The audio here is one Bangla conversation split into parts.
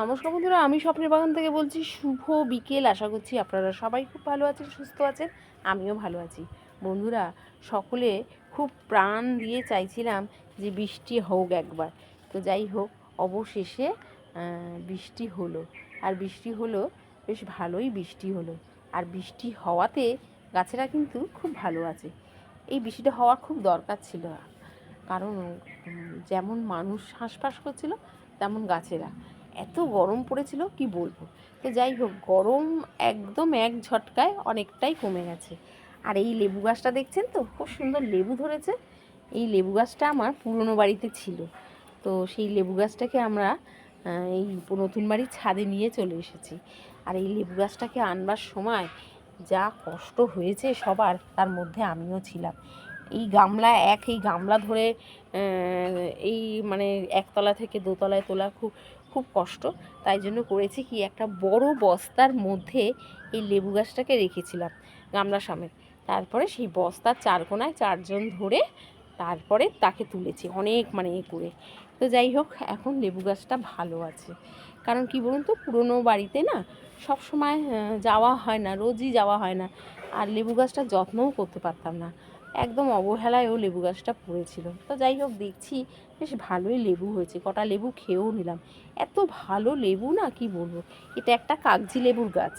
নমস্কার বন্ধুরা, আমি স্বপ্নের বাগান থেকে বলছি, শুভ বিকেল। আশা করছি আপনারা সবাই খুব ভালো আছেন, সুস্থ আছেন, আমিও ভালো আছি। বন্ধুরা, সকলে খুব প্রাণ দিয়ে চাইছিলাম যে বৃষ্টি হোক একবার। তো যাই হোক, অবশেষে বৃষ্টি হলো। আর বৃষ্টি হলো, বেশ ভালোই বৃষ্টি হলো। আর বৃষ্টি হওয়াতে গাছেরা কিন্তু খুব ভালো আছে। এই বৃষ্টিটা হওয়ার খুব দরকার ছিল। কারণ যেমন মানুষ হাঁসফাঁস করছিল, তেমন গাছেরা। এত গরম পড়েছিল, কি বলব? তো যাই হোক, গরম একদম এক ঝটকায় অনেকটাই কমে গেছে। আর এই লেবু গাছটা দেখছেন তো? খুব সুন্দর লেবু ধরেছে। এই লেবু গাছটা আমার পুরনো বাড়িতে ছিল। তো সেই লেবু গাছটাকে আমরা এই নতুন বাড়ির ছাদে নিয়ে চলে এসেছি। আর এই লেবু গাছটাকে আনবার সময় যা কষ্ট হয়েছে সবার, তার মধ্যে আমিও ছিলাম। এই গামলা এক, এই গামলা ধরে এই মানে একতলা থেকে দোতলায় তোলা খুব খুব কষ্ট। তাই জন্য করেছি কি একটা বড় বস্তার মধ্যে এই লেবু গাছটাকে রেখেছিলাম গামলা সমেত। তারপরে সেই বস্তার চার কোনায় চারজন ধরে তারপরে তাকে তুলেছি অনেক মানে এ করে। তো যাই হোক, এখন লেবু গাছটা ভালো আছে। কারণ কি বলুন তো, পুরনো বাড়িতে না সব সময় যাওয়া হয় না, রোজই যাওয়া হয় না। আর লেবু গাছটা যত্নও করতে পারতাম না। একদম অবহেলায়ও লেবু গাছটা পড়েছিল। তো যাই হোক, দেখছি বেশ ভালোই লেবু হয়েছে। কটা লেবু খেয়েও নিলাম। এত ভালো লেবু না, কি বলব? এটা একটা কাগজি লেবুর গাছ।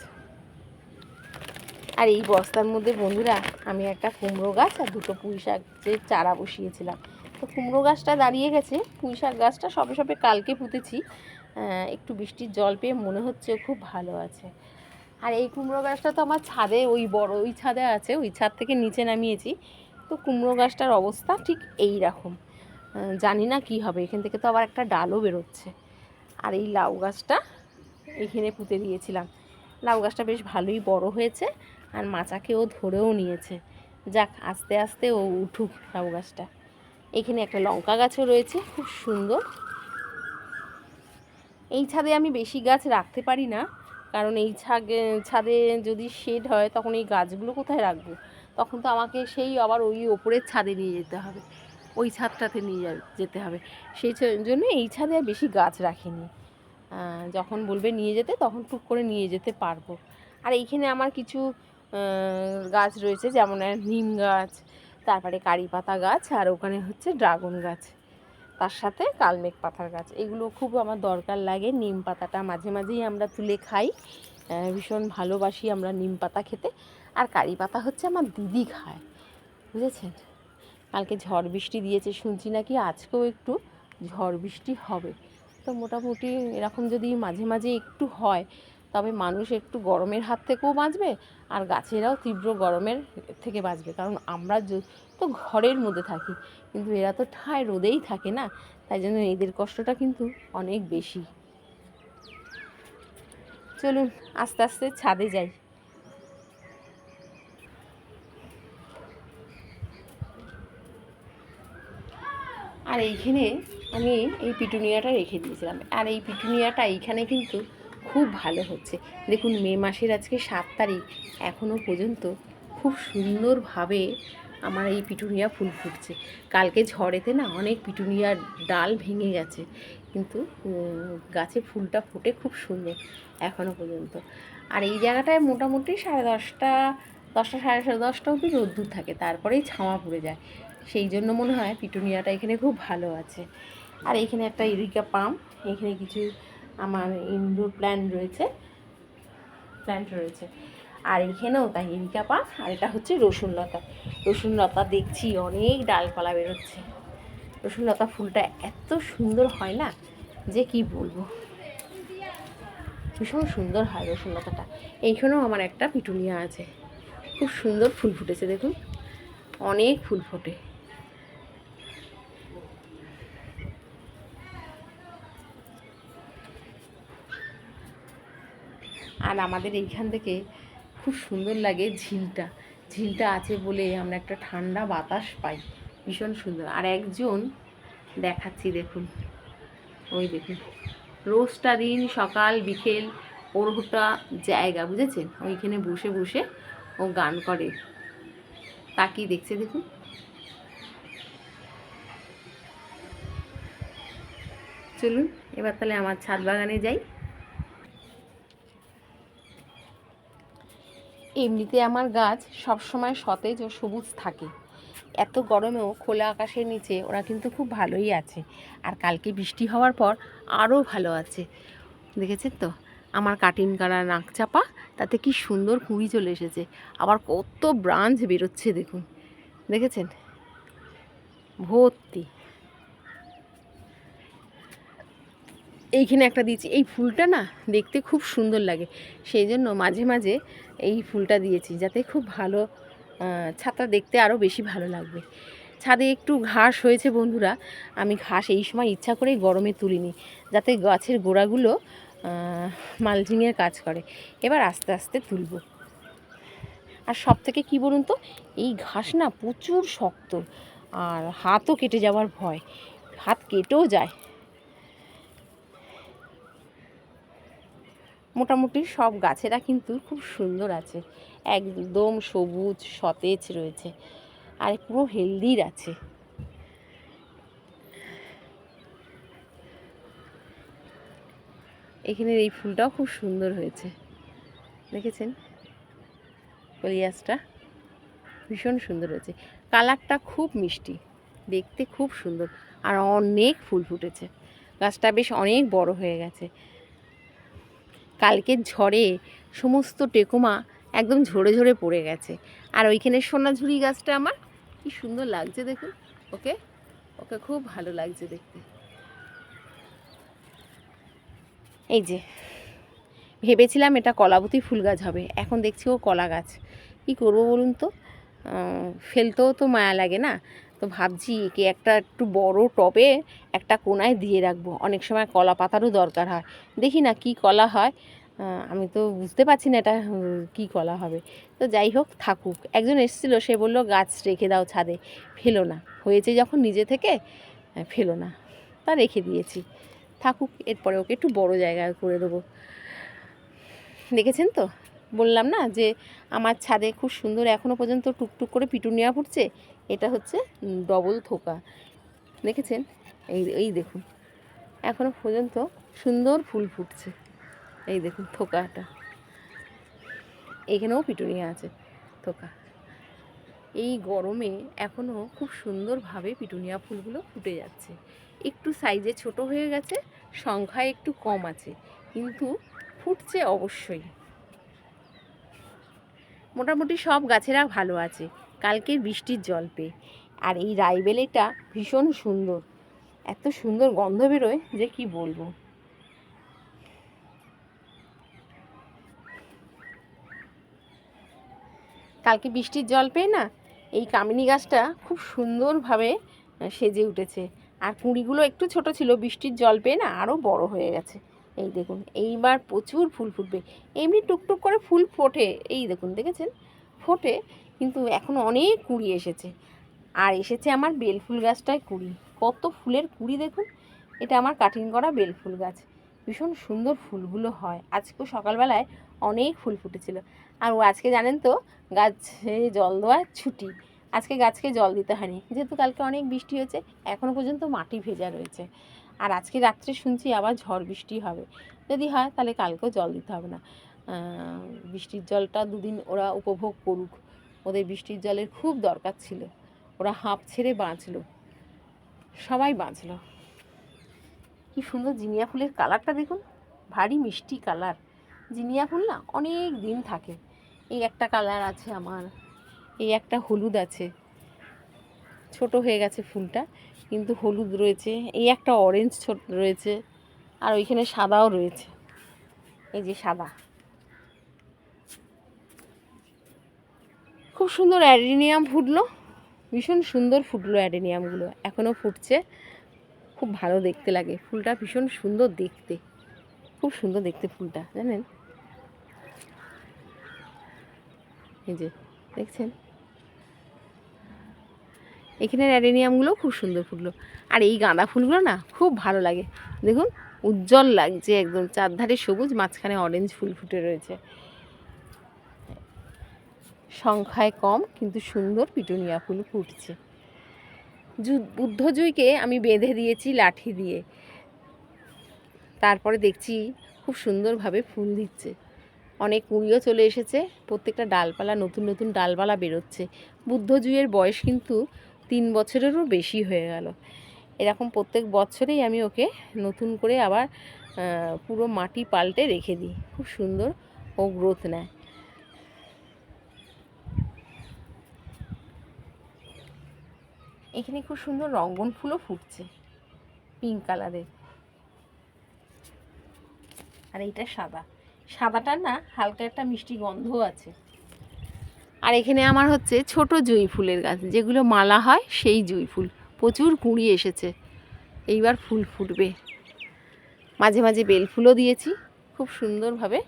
আর এই বস্তার মধ্যে বন্ধুরা, আমি একটা কুমড়ো গাছ আর দুটো পুঁই শাকের চারা বসিয়েছিলাম। তো কুমড়ো গাছটা দাঁড়িয়ে গেছে। পুঁই শাক গাছটা সবে সবে কালকে পুঁতেছি। একটু বৃষ্টির জল পেয়ে মনে হচ্ছে খুব ভালো আছে। আর এই কুমড়ো গাছটা তো আমার ছাদে, ওই বড়, ওই ছাদে আছে, ওই ছাদ থেকে নিচে নামিয়েছি। তো কুমড়ো গাছটার অবস্থা ঠিক এই রকম। জানি না কি হবে, এখান থেকে তো আবার একটা ডালও বেরোচ্ছে। আর এই লাউ গাছটা এখানে পুঁতে দিয়েছিলাম। লাউ গাছটা বেশ ভালোই বড় হয়েছে আর মাচাকেও ধরেও নিয়েছে। যাক, আস্তে আস্তে ও উঠুক লাউ গাছটা। এখানে একটা লঙ্কা গাছও রয়েছে, খুব সুন্দর। এই ছাদে আমি বেশি গাছ রাখতে পারি না কারণ এই ছাগে, ছাদে যদি শেড হয়, তখন এই গাছগুলো কোথায় রাখব? তখন তো আমাকে সেই আবার ওই ওপরের ছাদে নিয়ে যেতে হবে। ওই ছাদটাতে নিয়ে যেতে হবে। সেই জন্য এই ছাদে আর বেশি গাছ রাখিনি। যখন বলবে নিয়ে যেতে, তখন টুক করে নিয়ে যেতে পারব। আর এইখানে আমার কিছু গাছ রয়েছে, যেমন নিম গাছ, তারপরে কারি পাতা গাছ, আর ওখানে হচ্ছে ড্রাগন গাছ। তার সাথে কালমেঘ পাতার গাছ। এগুলো খুব আমার দরকার লাগে। নিম পাতাটা মাঝে মাঝেই আমরা তুলে খাই। ভীষণ ভালোবাসি আমরা নিম পাতা খেতে। আর কারি পাতা হচ্ছে আমার দিদি খায়। বুঝেছেন? কালকে ঝড় বৃষ্টি দিয়েছে, শুনছি নাকি আজকেও একটু ঝড় বৃষ্টি হবে। তো মোটামুটি এরকম যদি মাঝে মাঝে একটু হয়, তবে মানুষ একটু গরমের হাত থেকেও বাঁচবে আর গাছেরাও তীব্র গরমের থেকে বাঁচবে। কারণ আমরা তো ঘরের মধ্যে থাকি। কিন্তু এরা তো ঠায় রোদেই থাকে না, তাই জন্য এদের কষ্টটা কিন্তু অনেক বেশি। চলুন, আস্তে আস্তে ছাদে যাই। আর এইখানে আমি এই পিটুনিয়াটা রেখে দিয়েছিলাম। আর এই পিটুনিয়াটা এইখানে কিন্তু খুব ভালো হচ্ছে। দেখুন, মে মাসের আজকে সাত তারিখ। এখনও পর্যন্ত খুব সুন্দরভাবে আমার এই পিটুনিয়া ফুল ফুটছে। কালকে ঝড়েতে না অনেক পিটুনিয়ার ডাল ভেঙে গেছে। কিন্তু গাছে ফুলটা ফুটে খুব সুন্দর এখনও পর্যন্ত। আর এই জায়গাটায় মোটামুটি সাড়ে দশটা দশটা সাড়ে সাড়ে দশটা অবধি রোদ্দুর থাকে। তারপরেই ছাওয়া পড়ে যায়। সেই জন্য মনে হয় পিটুনিয়াটা এখানে খুব ভালো আছে। আর এখানে একটা ইরিকা পাম্প এখানে কিছু আমার ইনডোর প্ল্যান্ট রয়েছে। প্ল্যান্ট রয়েছে। আর এখানেও তাই ইরিকা পাম্প আর এটা হচ্ছে রসুন লতা। রসুন লতা দেখছি অনেক ডালপালা বেরোচ্ছে। রসুন লতা ফুলটা এত সুন্দর হয় না যে কি বলব? ভীষণ সুন্দর হয় রসুন লতাটা। এইখানেও আমার একটা পিটুনিয়া আছে। খুব সুন্দর ফুল ফুটেছে, দেখুন। অনেক ফুল ফোটে। আর আমাদের এইখান থেকে খুব সুন্দর লাগে ঝিলটা। ঝিলটা আছে বলে আমরা একটা ঠান্ডা বাতাস পাই। ভীষণ সুন্দর। আর একজন দেখাচ্ছি দেখুন। ওই দেখুন। রোজটা দিন সকাল, বিকেল ওর ওটা জায়গা, বুঝেছেন? ওইখানে বসে বসে ও গান করে। তাকিয়ে দেখছে দেখুন। চলুন, এবার তাহলে আমার ছাদ বাগানে যাই। এমনিতে আমার গাছ সবসময় সতেজ ও সবুজ থাকে। এত গরমেও খোলা আকাশের নিচে ওরা কিন্তু খুব ভালোই আছে। আর কালকে বৃষ্টি হওয়ার পর আরও ভালো আছে। দেখেছেন তো? আমার কাটিং করা নাক চাপা, তাতে কি সুন্দর কুঁড়ি চলে এসেছে। আবার কত ব্রাঞ্চ বেরোচ্ছে দেখুন। দেখেছেন? ভর্তি। এইখানে একটা দিয়েছি। এই ফুলটা না দেখতে খুব সুন্দর লাগে। সেই জন্য মাঝে মাঝে এই ফুলটা দিয়েছি যাতে খুব ভালো ছাদটা দেখতে আরও বেশি ভালো লাগবে। ছাদে একটু ঘাস হয়েছে বন্ধুরা, আমি ঘাস এই সময় ইচ্ছা করেই গরমে তুলিনি, যাতে গাছের গোড়াগুলো মালচিংয়ের কাজ করে। এবার আস্তে আস্তে তুলব। আর সব থেকে কী বলুন তো, এই ঘাস না প্রচুর শক্ত, আর হাতও কেটে যাওয়ার ভয়, হাত কেটেও যায়। মোটামুটি সব গাছেরা কিন্তু খুব সুন্দর আছে। একদম সবুজ, সতেজ রয়েছে আর পুরো হেলদির আছে। এখানের এই ফুলটাও খুব সুন্দর হয়েছে। দেখেছেন? কলিয়াসটা ভীষণ সুন্দর হয়েছে। কালারটা খুব মিষ্টি, দেখতে খুব সুন্দর। আর অনেক ফুল ফুটেছে। গাছটা বেশ অনেক বড় হয়ে গেছে। কালকের ঝড়ে সমস্ত টেকুমা একদম ঝরে ঝরে পড়ে গেছে। আর ওইখানে সোনাঝুরি গাছটা আমার কি সুন্দর লাগছে দেখুন, ওকে? ওকে খুব ভালো লাগছে দেখতে। এই যে, ভেবেছিলাম এটা কলাবতী ফুল গাছ হবে, এখন দেখছি ও কলা গাছ। কী করব বলুন তো? ফেলতেও তো মায়া লাগে না। তো ভাবছি কি একটা একটু বড় টবে একটা কোনায় দিয়ে রাখব। অনেক সময় কলা পাতারও দরকার হয়। দেখি না কি কলা হয়। আমি তো বুঝতে পারছি না এটা কি কলা হবে। তো যাই হোক, থাকুক। একজন এসেছিল, সে বলল, গাছ রেখে দাও ছাদে। ফেলো না। হয়েছে যখন নিজে থেকে ফেলো না। তা রেখে দিয়েছি। থাকুক, এরপরে ওকে একটু বড় জায়গায় করে দেবো। দেখেছেন তো? বললাম না যে, আমার ছাদে খুব সুন্দর এখনও পর্যন্ত টুকটুক করে পিটুনিয়া ফুটছে। এটা হচ্ছে ডবল থোকা। দেখেছেন? এই এই দেখুন। এখনও পর্যন্ত সুন্দর ফুল ফুটছে। এই দেখুন থোকাটা। এখানেও পিটুনিয়া আছে থোকা। এই গরমে এখনও খুব সুন্দরভাবে পিটুনিয়া ফুলগুলো ফুটে যাচ্ছে। একটু সাইজে ছোট হয়ে গেছে, সংখ্যায় একটু কম আছে, কিন্তু ফুটছে অবশ্যই। মোটামুটি সব গাছেরা ভালো আছে। কালকে বৃষ্টির জল পেয়ে। আর এই রাইবেলেটা ভীষণ সুন্দর। এত সুন্দর গন্ধ বেরোয় যে কি বলব। কালকে বৃষ্টির জল পেয়ে না এই কামিনী গাছটা খুব সুন্দরভাবে সেজে উঠেছে। আর কুঁড়িগুলো একটু ছোট ছিল, বৃষ্টির জল পেয়ে না আরও বড় হয়ে গেছে। এই দেখুন, এইবার প্রচুর ফুল ফুটবে। এমনি টুকটুক করে ফুল ফোটে। এই দেখুন, দেখেছেন? ফোটে। কিন্তু এখন অনেক কুড়ি এসেছে। আর এসেছে আমার বেলফুল গাছটায় কুড়ি। কত ফুলের কুড়ি দেখুন? এটা আমার কাটিং করা বেলফুল গাছ। ভীষণ সুন্দর ফুলগুলো হয়। আজকেও সকালবেলায় অনেক ফুল ফুটেছিল। আর ও আজকে জানেন তো, গাছে জল দেওয়ার ছুটি। আজকে গাছকে জল দিতে হয়নি। যেহেতু কালকে অনেক বৃষ্টি হয়েছে এখনও পর্যন্ত মাটি ভেজা রয়েছে। আর আজকে রাত্রে শুনছি আবার ঝড় বৃষ্টি হবে। যদি হয় তাহলে কালকেও জল দিতে হবে না। বৃষ্টির জলটা দুদিন ওরা উপভোগ করুক। ওদের বৃষ্টির জলের খুব দরকার ছিল। ওরা হাঁপ ছেড়ে বাঁচল। সবাই বাঁচলো। কি সুন্দর জিনিয়া ফুলের কালারটা দেখুন। ভারী মিষ্টি কালার। জিনিয়া ফুল না অনেক দিন থাকে। এই একটা কালার আছে আমার। এই একটা হলুদ আছে। ছোট হয়ে গেছে ফুলটা, কিন্তু হলুদ রয়েছে। এই একটা অরেঞ্জ ছোট রয়েছে। আর ওইখানে সাদাও রয়েছে। এই যে সাদা। খুব সুন্দর অ্যাডেনিয়াম ফুটলো। ভীষণ সুন্দর ফুটলো অ্যাডেনিয়ামগুলো। এখনও ফুটছে। খুব ভালো দেখতে লাগে। ফুলটা ভীষণ সুন্দর দেখতে। খুব সুন্দর দেখতে ফুলটা, জানেন? এই যে, দেখছেন? এখানের অ্যাডেনিয়ামগুলো খুব সুন্দর ফুটলো। আর এই গাঁদা ফুলগুলো না খুব ভালো লাগে। দেখুন, উজ্জ্বল লাগছে একদম। চারধারে সবুজ, মাঝখানে অরেঞ্জ ফুল ফুটে রয়েছে। সংখ্যায় কম, কিন্তু সুন্দর পিটুনিয়া ফুল ফুটছে বুদ্ধজুইকে আমি বেঁধে দিয়েছি লাঠি দিয়ে। তারপরে দেখছি খুব সুন্দরভাবে ফুল দিচ্ছে। অনেক কুঁড়িও চলে এসেছে, প্রত্যেকটা ডালপালা, নতুন নতুন ডালপালা বেরোচ্ছে। বুদ্ধজুয়ের বয়স কিন্তু তিন বছরেরও বেশি হয়ে গেল। এরকম প্রত্যেক বছরেই আমি ওকে নতুন করে আবার পুরো মাটি পাল্টে রেখে দিই। খুব সুন্দর ও গ্রোথ নেয়। এখানে খুব সুন্দর রঙ্গন ফুলও ফুটছে পিঙ্ক কালারের আর এইটা সাদা। সাদাটার না হালকা একটা মিষ্টি গন্ধ আছে। আর এখানে আমার হচ্ছে ছোট জুঁই ফুলের গাছ, যেগুলো মালা হয় সেই জুঁই ফুল। প্রচুর কুঁড়ি এসেছে। এইবার ফুল ফুটবে। মাঝে মাঝে বেল ফুলও দিয়েছি। খুব সুন্দরভাবে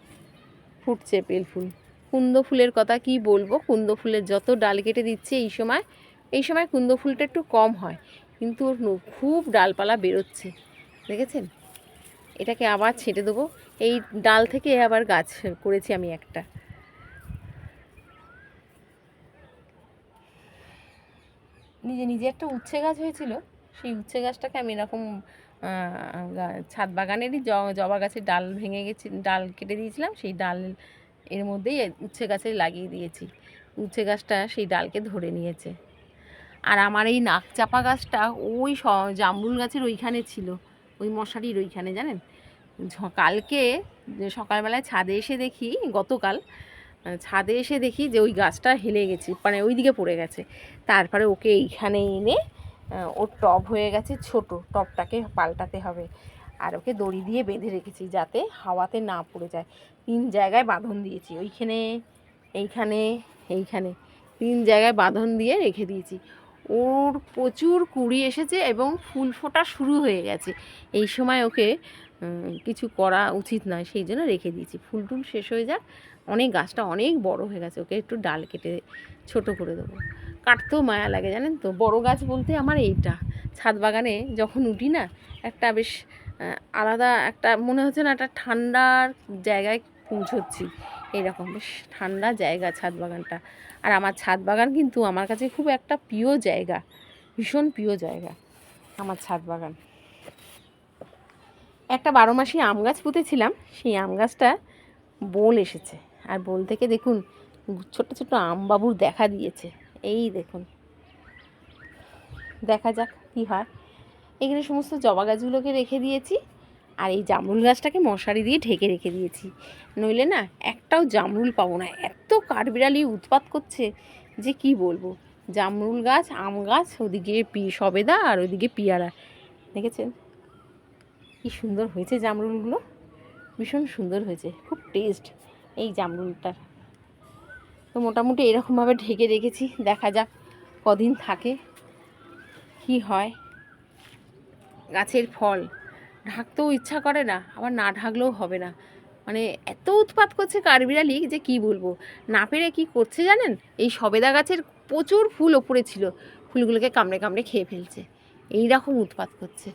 ফুটছে বেল ফুল। কুন্দ ফুলের কথা কি বলব? কুন্দ ফুলের যত ডাল কেটে দিচ্ছে এই সময় এই সময় কুন্দ ফুলটা একটু কম হয়, কিন্তু ওর খুব ডালপালা বেরোচ্ছে, দেখেছেন? এটাকে আবার ছেটে দেবো। এই ডাল থেকে আবার গাছ করেছি আমি একটা। নিজে নিজে একটা উচ্ছে গাছ হয়েছিল, সেই উচ্ছে গাছটাকে আমি এরকম ছাদ বাগানেরই জবা গাছের ডাল ভেঙে গেছি, ডাল কেটে দিয়েছিলাম, সেই ডাল এর মধ্যেই উচ্ছে গাছে লাগিয়ে দিয়েছি। উচ্ছে গাছটা সেই ডালকে ধরে নিয়েছে। আর আমার এই নাক চাপা গাছটা ওই জামরুল গাছের ওইখানে ছিল। ওই মশারির ওইখানে, জানেন? কালকে সকালবেলায় ছাদে এসে দেখি, গতকাল ছাদে এসে দেখি যে ওই গাছটা হেলে গেছে মানে ওই দিকে পড়ে গেছে। তারপরে ওকে এইখানে এনে ওর টব হয়ে গেছে ছোট, টবটাকে পাল্টাতে হবে। আর ওকে দড়ি দিয়ে বেঁধে রেখেছি যাতে হাওয়াতে না পড়ে যায়। তিন জায়গায় বাঁধন দিয়েছি, ওইখানে, এইখানে এইখানে। তিন জায়গায় বাঁধন দিয়ে রেখে দিয়েছি। ওর প্রচুর কুড়ি এসেছে এবং ফুল ফোটা শুরু হয়ে গেছে। এই সময় ওকে কিছু করা উচিত নয়, সেই জন্য রেখে দিয়েছি। ফুল টুল শেষ হয়ে যাক, অনেক গাছটা অনেক বড় হয়ে গেছে, ওকে একটু ডাল কেটে ছোট করে দেবো। কাটতেও মায়া লাগে, জানেন তো? বড় গাছ বলতে আমার এইটা। ছাদ বাগানে যখন উঠি না, একটা বেশ আলাদা একটা মনে হচ্ছে না একটা ঠান্ডার জায়গায় পৌঁছচ্ছি। এইরকম বেশ ঠান্ডা জায়গা ছাদ বাগানটা। আর আমার ছাদ বাগান কিন্তু আমার কাছে খুব একটা প্রিয় জায়গা। ভীষণ প্রিয় জায়গা আমার ছাদ বাগান। একটা বারো মাসি আম গাছ পুঁতেছিলাম, সেই আম গাছটা বোল এসেছে। আর বোল থেকে দেখুন ছোট ছোট আম বাবুর দেখা দিয়েছে। এই দেখুন। দেখা যাক কী হয়। এখানে সমস্ত জবা গাছগুলোকে রেখে দিয়েছি। আর এই জামরুল গাছটাকে মশারি দিয়ে ঢেকে রেখে দিয়েছি। নইলে না একটাও জামরুল পাবো না। এত কাঠবিড়ালি উৎপাত করছে যে কি বলব? জামরুল গাছ, আম গাছ, ওদিকে পি সবেদা আর ওদিকে পিয়ারা। দেখেছেন? কি সুন্দর হয়েছে জামরুলগুলো। ভীষণ সুন্দর হয়েছে। খুব টেস্ট এই জামরুলটার। তো মোটামুটি এরকমভাবে ঢেকে রেখেছি। দেখা যাক কদিন থাকে, কি হয়। গাছের ফল। ঢাকতেও ইচ্ছা করে না, আবার না ঢাকলেও হবে না। মানে এত উৎপাত করছে কাঠবিড়ালি যে কি বলব? না পেরে কি করছে জানেন? এই সবেদা গাছের প্রচুর ফুল ওপরে ছিল, ফুলগুলোকে কামড়ে কামড়ে খেয়ে ফেলছে। এই রকম উৎপাত করছে,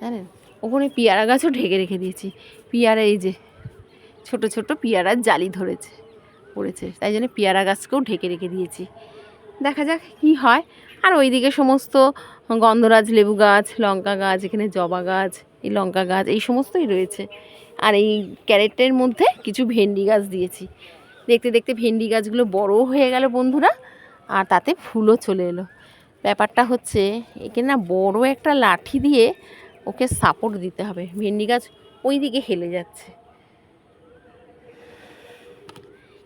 জানেন? ওখানে পেয়ারা গাছও ঢেকে রেখে দিয়েছি। পেয়ারা এই যে, ছোট ছোট পেয়ারার জালি ধরেছে, পড়েছে। তাই জন্য পেয়ারা গাছকেও ঢেকে রেখে দিয়েছি। দেখা যাক কি হয়। আর ওইদিকে সমস্ত গন্ধরাজ লেবু গাছ, লঙ্কা গাছ, এখানে জবা গাছ এই লঙ্কা গাছ, এই সমস্তই রয়েছে। আর এই ক্যারেটের মধ্যে কিছু ভেন্ডি গাছ দিয়েছি। দেখতে দেখতে ভেন্ডি গাছগুলো বড়ও হয়ে গেল বন্ধুরা, আর তাতে ফুলও চলে এলো। ব্যাপারটা হচ্ছে, একে না বড় একটা লাঠি দিয়ে ওকে সাপোর্ট দিতে হবে। ভেন্ডি গাছ ওই দিকে হেলে যাচ্ছে।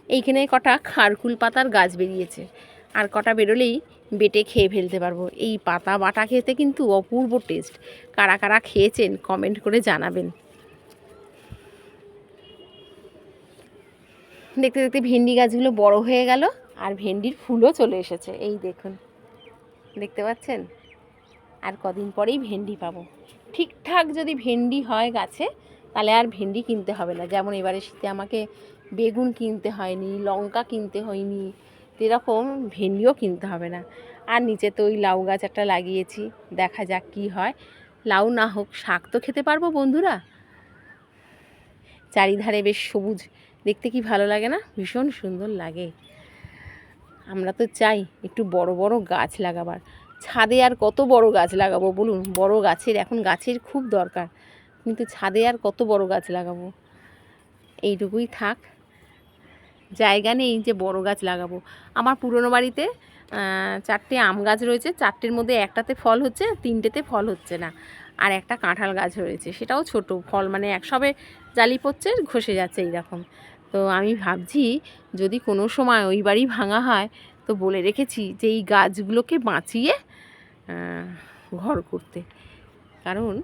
এইখানে কটা খারকুল পাতার গাছ বেরিয়েছে। আর কটা বেরোলেই বেটে খেয়ে ফেলতে পারব। এই পাতা বাটা খেতে কিন্তু অপূর্ব টেস্ট কারা কারা খেয়েছেন কমেন্ট করে জানাবেন। দেখতে দেখতে ভেন্ডি গাছগুলো বড় হয়ে গেল আর ভেন্ডির ফুলও চলে এসেছে। এই দেখুন। দেখতে পাচ্ছেন? আর কদিন পরেই ভেন্ডি পাবো। ঠিকঠাক যদি ভেন্ডি হয় গাছে, তাহলে আর ভেন্ডি কিনতে হবে না। যেমন এবারে শীতে আমাকে বেগুন কিনতে হয়নি, লঙ্কা কিনতে হয়নি এরকম ভেন্ডিও কিনতে হবে না। আর নিচে তো ওই লাউ গাছ একটা লাগিয়েছি, দেখা যাক কি হয়। লাউ না হোক শাক তো খেতে পারব বন্ধুরা। চারিধারে বেশ সবুজ, দেখতে কি ভালো লাগে না? ভীষণ সুন্দর লাগে। আমরা তো চাই একটু বড় বড় গাছ লাগাবার। ছাদে আর কত বড় গাছ লাগাবো বলুন? বড় গাছের, এখন গাছের খুব দরকার। কিন্তু ছাদে আর কত বড় গাছ লাগাবো? এইটুকুই থাক। জায়গা নেই যে বড় গাছ লাগাবো। আমার পুরনো বাড়িতে চারটে আম গাছ রয়েছে। চারটের মধ্যে একটাতে ফল হচ্ছে, তিনটেতে ফল হচ্ছে না। আর একটা কাঁঠাল গাছ রয়েছে। সেটাও ছোট। ফল মানে এক সবে জালি পড়ছে, ঘষে যাচ্ছে এইরকম। তো আমি ভাবছি, যদি কোনো সময় ওই বাড়ি ভাঙা হয়, তো বলে রেখেছি যে এই গাছগুলোকে বাঁচিয়ে ঘর করতে। কারণ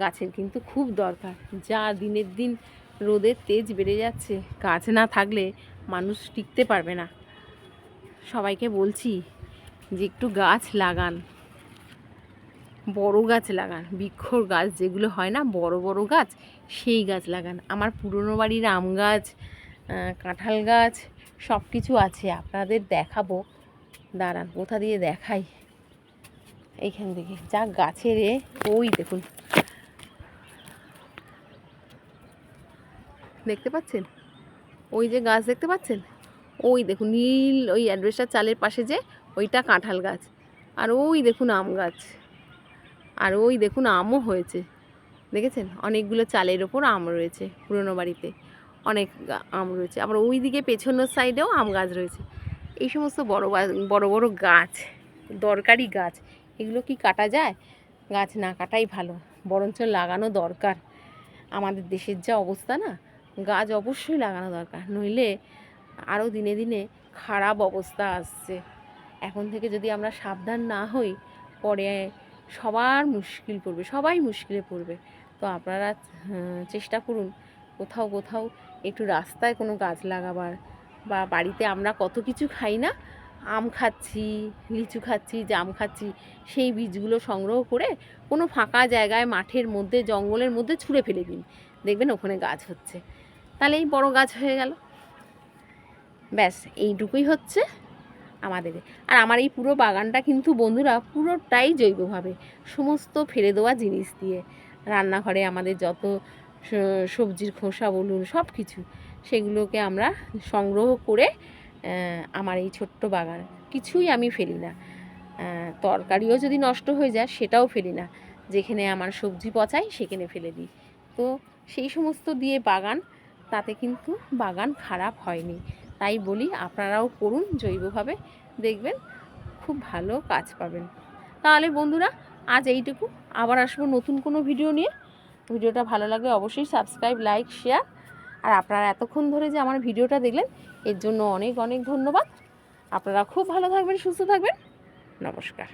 গাছের কিন্তু খুব দরকার। যা দিনের দিন রোদের তেজ বেড়ে যাচ্ছে। গাছ না থাকলে মানুষ টিকতে পারবে না। সবাইকে বলছি যে একটু গাছ লাগান। বড় গাছ লাগান। বৃক্ষর গাছ যেগুলো হয় না, বড় বড় গাছ, সেই গাছ লাগান। আমার পুরনো বাড়ির আম গাছ কাঁঠাল গাছ সব কিছু আছে। আপনাদের দেখাবো। দাঁড়ান, কোথা দিয়ে দেখাই। এইখান থেকে। যা গাছের ওই দেখুন। দেখতে পাচ্ছেন? ওই যে গাছ দেখতে পাচ্ছেন? ওই দেখুন, নীল ওই অ্যাডভেস্টার চালের পাশে যে ওইটা কাঁঠাল গাছ। আর ওই দেখুন আম গাছ। আর ওই দেখুন আমও হয়েছে। দেখেছেন? অনেকগুলো চালের ওপর আম রয়েছে পুরনো বাড়িতে। অনেক আম রয়েছে। আবার ওই দিকে পেছনের সাইডেও আম গাছ রয়েছে। এই সমস্ত বড় বড় বড় গাছ, দরকারি গাছ, এগুলো কি কাটা যায়? গাছ না কাটাই ভালো। বরঞ্চ লাগানো দরকার। আমাদের দেশের যা অবস্থা না গাছ অবশ্যই লাগানো দরকার, নইলে আরও দিনে দিনে খারাপ অবস্থা আসছে। এখন থেকে যদি আমরা সাবধান না হই, পরে সবার মুশকিল পড়বে, সবাই মুশকিলে পড়বে। তো আপনারা চেষ্টা করুন কোথাও কোথাও একটু রাস্তায় কোনো গাছ লাগাবার বা বাড়িতে আমরা কত কিছু খাই না, আম খাচ্ছি, লিচু খাচ্ছি, জাম খাচ্ছি, সেই বীজগুলো সংগ্রহ করে কোনো ফাঁকা জায়গায় মাঠের মধ্যে, জঙ্গলের মধ্যে ছুঁড়ে ফেলে দিন। দেখবেন ওখানে গাছ হচ্ছে। তাহলে এই বড় গাছ হয়ে গেল। ব্যাস, এইটুকুই হচ্ছে আমাদের। আর আমার এই পুরো বাগানটা কিন্তু বন্ধুরা পুরোটাই জৈবভাবে, সমস্ত ফেলে দেওয়া জিনিস দিয়ে। রান্নাঘরে আমাদের যত সবজির খোসা, বলুন সব কিছু সেগুলোকে আমরা সংগ্রহ করে আমার এই ছোট্ট বাগান। কিছুই আমি ফেলি না। তরকারিও যদি নষ্ট হয়ে যায়, সেটাও ফেলি না। যেখানে আমার সবজি পচাই, সেখানে ফেলে দিই। তো সেই সমস্ত দিয়ে বাগান তাতে কিন্তু বাগান খারাপ হয়নি। তাই বলি আপনারাও করুন, জৈবভাবে দেখবেন খুব ভালো কাজ পাবেন। তাহলে বন্ধুরা, আজ এইটুকু। আবার আসব নতুন কোনো ভিডিও নিয়ে। ভিডিওটা ভালো লাগলে অবশ্যই সাবস্ক্রাইব, লাইক, শেয়ার। আর আপনারা এতক্ষণ ধরে যে আমার ভিডিওটা দেখলেন, এর জন্য অনেক অনেক ধন্যবাদ। আপনারা খুব ভালো থাকবেন, সুস্থ থাকবেন। নমস্কার।